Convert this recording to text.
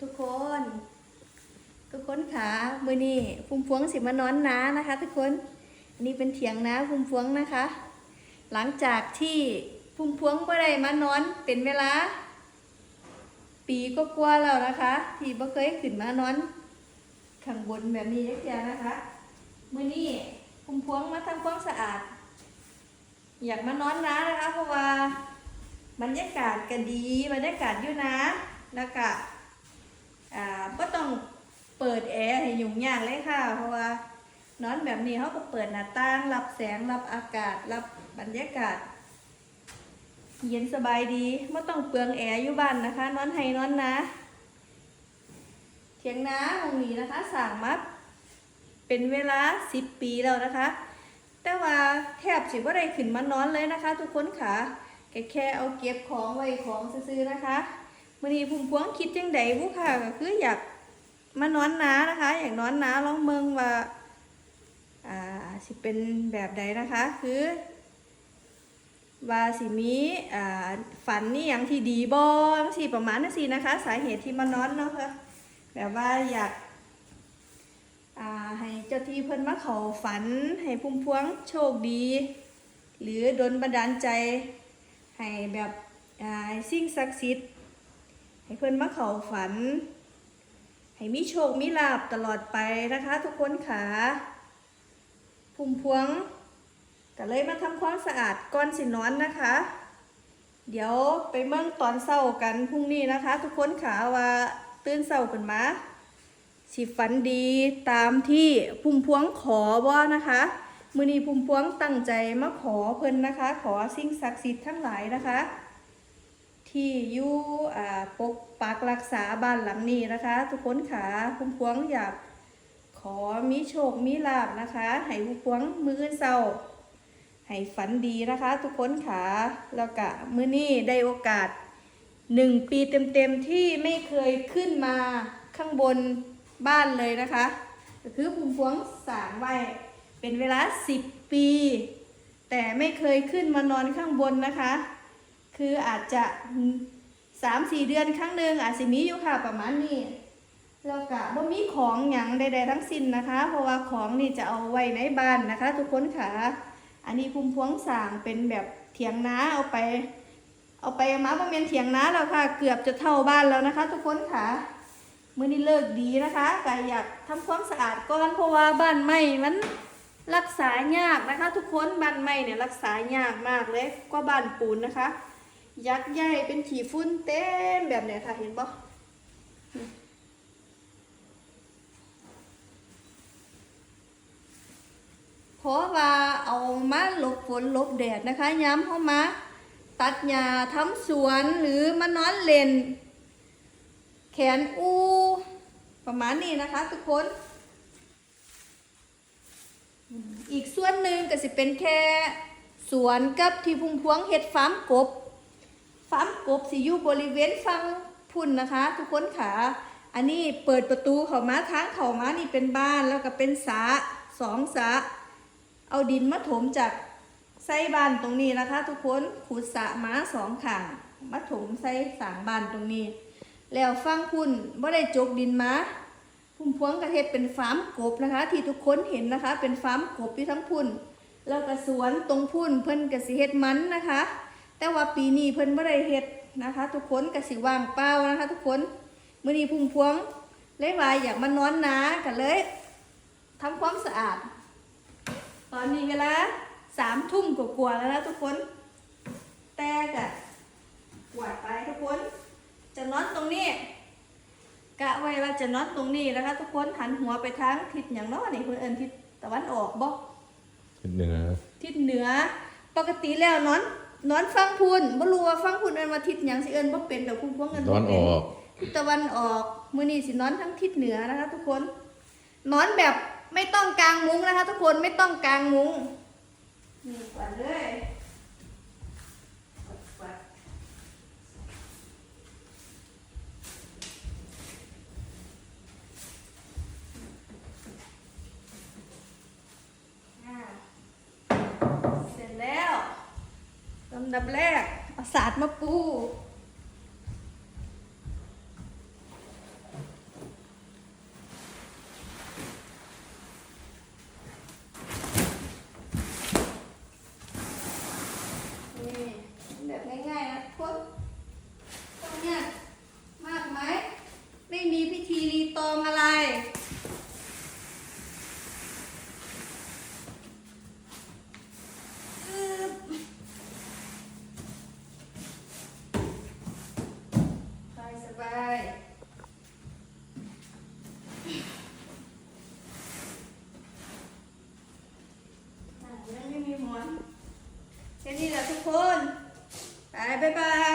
ทุกคน ทุกคนขามือนี่พุ่มพวงสิมานอนนานะคะ ทุกคน อันนี้เป็นเถียงนาพุ่มพวงนะคะ หลังจากที่พุ่มพวงบ่ได้มานอนเป็นเวลา ปีก็กลัวแล้วนะคะ ที่บ่เคยขึ้นมานอนข้างบนแบบนี้เดียวนะคะ มือนี่พุ่มพวงมาทำความสะอาด อยากมานอนนานะคะ เพราะว่าบรรยากาศก็ดีบรรยากาศอยู่นะแล้วก็ อ่าก็ต้องเปิดแอร์ให้ยุ่งยากเลยค่ะ เพราะว่านอนแบบนี้เขาก็เปิดหน้าต่างรับแสงรับอากาศ รับบรรยากาศ เย็นสบายดีไม่ต้องเปลืองแอร์อยู่บ้านนะคะ นอนให้นอนนะเถียงนาตรงนี้นะคะสั่งมาเป็นเวลาสิบปีแล้วนะคะ แต่ว่าแทบสิว่าได้ขึ้นมานอนเลยนะคะ ทุกคนค่ะแค่แค่เอาเก็บของไว้ของซื้อๆนะคะ มื่อนี้พุ่มพวงคิดจังใดบุค่ะก็คืออยากมานอนน้านะคะ อยากนอนน้าลองเมืองว่าอ่าสิเป็นแบบใดนะคะ คือว่าสิมีอ่าฝันนี่อย่างที่ดีบองสิประมาณนั้นสินะคะ สาเหตุที่มานอนเนาะค่ะแบบว่าอยากอ่าให้เจ้าที่เพิ่นมาเขาฝัน ให้พุ่มพวงโชคดี หรือดนบันดาลใจ ให้แบบอ่าสิ่งศักดิ์สิทธิ์ ให้เพิ่อนมาเขาฝัน ให้มีโชคมีลาบตลอดไปนะคะทุกคนค่ะพุ่มพวงก็เลยมาทำความสะอาดก่อนสินอนนะคะ เดี๋ยวไปเมืองตอนเศร้ากันพรุ่งนี้นะคะ ทุกคนขาว่าตื่นเศร้ากันมาสิฝันดีตามที่พุ่มพวงขอว่านะคะมือนีพุ่มพวงตั้งใจมาขอเพิ่นนะคะ ขอสิ่งศักดิ์สิทธิ์ทั้งหลายนะคะ ที่อยู่ปกปักรักษาบ้านหลังนี้นะคะ ทุกคนขาพุ่มพวงอยากขอมีโชคมีลาบนะคะให้พุ่มพวงมือเศร้าให้ฝันดีนะคะ ทุกคนค่ะแล้วก็มื้อนี้ได้โอกาสหนึ่งปีเต็มๆที่ไม่เคยขึ้นมาข้างบนบ้านเลยนะคะก็คือภูมิพวงสางไว้เป็นเวลา 10 ปี แต่ไม่เคยขึ้นมานอนข้างบนนะคะ คืออาจจะสามสี่เดือนครั้งหนึ่งอาจจะมีอยู่ค่ะประมาณนี้แล้วก็บ่มีของหยังใดๆทั้งสิ้นนะคะ เพราะว่าของนี่จะเอาไว้ในบ้านนะคะ ทุกคนค่ะ อันนี้ภูมิพวงสางเป็นแบบเถียงนาเอาไป เอาไปมาประมาณเถียงนาแล้วค่ะ เกือบจะเท่าบ้านแล้วนะคะ ทุกคนค่ะมื่อนี้เลิกดีนะคะก็อยากทำความสะอาดก่อนเพราะว่าบ้านไม้มันรักษายากนะคะ ทุกคนบ้านไม้เนี่ยรักษายากมากเลยกว่าบ้านปูนนะคะ ยักษ์ใหญ่เป็นขี้ฝุ่นเต็มแบบเนี้ค่ะเห็นปะเพราะว่าเอามาหลบฝนหลบแดดนะคะ ย้ำเข้ามา ตัดหญ้าทำสวนหรือมานอนเล่น แขนอู ประมาณนี้นะคะทุกคน อีกส่วนหนึ่งก็สิเป็นแค่สวนกับที่พุ่งพวงเห็ดฟาร์มกบ ฟาร์มกบสิอยู่บริเวณฝั่งพุ่นนะคะ ทุกคนค่ะ อันนี้เปิดประตูเข้ามาทางเข้ามานี่เป็นบ้านแล้วก็เป็นสระสองสระเอาดินมาถมจากไส้บ้านตรงนี้นะคะ ทุกคนขุดสะมาสองขางมาถมใส่สางบ้านตรงนี้ แล้วฟังพุ่นว่ได้จกดินมาพุ่มพวงกระเทศเป็นฟาร์มกบนะคะ ที่ทุกคนเห็นนะคะ เป็นฟาร์มกบที่ทั้งพุ่น แล้วก็สวนตรงพุ่นเพิ่นกสิเฮ็ดมันนะคะ แต่ว่าปีนี้เพิ่นบ่ได้เฮ็ดนะคะ ทุกคนกสิว่างเปล่านะคะ ทุกคนมื้อนี้พุ่มพวงเลยว่าอยากมานอนนากันเลยทำความสะอาด ตอนนี้เวลาสามทุ่มกว่าๆแล้วนะทุกคน แต่กะกวาดไปทุกคน จะนอนตรงนี้กะไว้ว่าจะนอนตรงนี้นะคะ ทุกคนหันหัวไปทางทิศอย่างเน้อนี่เพื่นเอินทิศตะวันออกบ่ทิศเหนือ ทิศเหนือ ปกติแล้วนอน นอนฟังพุนบ่รู้ว่าฟังพุนเอินว่าทิศหยังสิเอินบ่เป็นดอกพุ่มพวงเอินตอนอเป็นอกทิศตะวันออกมื้อนี้สินอนทั้งทิศเหนือนะคะ ทุกคน นอนแบบไม่ต้องกางมุ้งนะคะ ทุกคนไม่ต้องกางมุ้งนี่ก่อนเลยกวาดอ่าเสร็จแล้วลำ ดับแรกเอาสาดมาปู バイバイ。